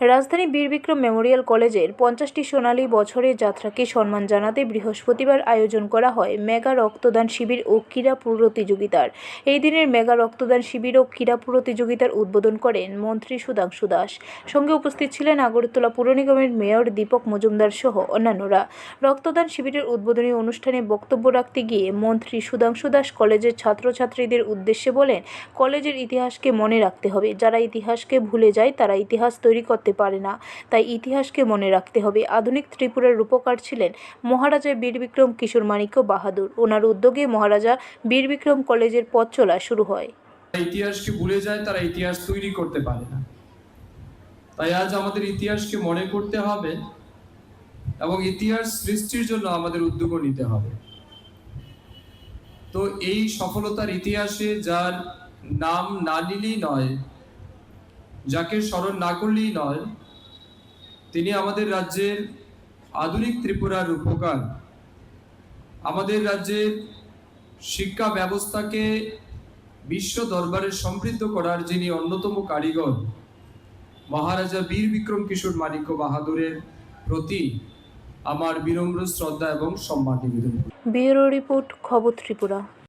রাজধানী বীরবিক্রম মেমোরিয়াল কলেজের পঞ্চাশটি সোনালী বছরের যাত্রাকে সম্মান জানাতে বৃহস্পতিবার আয়োজন করা হয় মেগা রক্তদান শিবির ও ক্রীড়া প্রতিযোগিতার। এই দিনের মেগা রক্তদান শিবির ও ক্রীড়া প্রতিযোগিতার উদ্বোধন করেন মন্ত্রী সুধাংশু দাস। সঙ্গে উপস্থিত ছিলেন আগরতলা পুর নিগমের মেয়র দীপক মজুমদার সহ অন্যান্যরা। রক্তদান শিবিরের উদ্বোধনী অনুষ্ঠানে বক্তব্য রাখতে গিয়ে মন্ত্রী সুধাংশু দাস কলেজের ছাত্রছাত্রীদের উদ্দেশ্যে বলেন, কলেজের ইতিহাসকে মনে রাখতে হবে। যারা ইতিহাসকে ভুলে যায়, তারা ইতিহাস তৈরি করতে পারে না। তাই ইতিহাসকে মনে রাখতে হবে। আধুনিক ত্রিপুরার রূপকার ছিলেন মহারাজা বীরবিক্রম কিশোর মাণিক্য বাহাদুর। ওনার উদ্যোগে মহারাজা বীরবিক্রম কলেজের পথ চলা শুরু হয়। ইতিহাসকে ভুলে যায়, তারা ইতিহাস তৈরি করতে পারে না। তাই আজ আমাদের ইতিহাসকে মনে করতে হবে? এবং ইতিহাস সৃষ্টির জন্য আমাদের উদ্যোগও নিতে হবে। তো এই সফলতার ইতিহাসে যার নাম না নয় যাকে স্মরণ না করলেই নয়, তিনি আমাদের রাজ্যের আধুনিক ত্রিপুরার রূপকার আমাদের রাজ্যের শিক্ষা ব্যবস্থাকে বিশ্ব দরবারে সমৃদ্ধ করার যিনি অন্যতম কারিগর, মহারাজা বীর বিক্রম কিশোর মানিক্য বাহাদুরের প্রতি আমার বিনম্র শ্রদ্ধা এবং সম্মান নিবেদন। ব্যুরো রিপোর্ট খবর ত্রিপুরা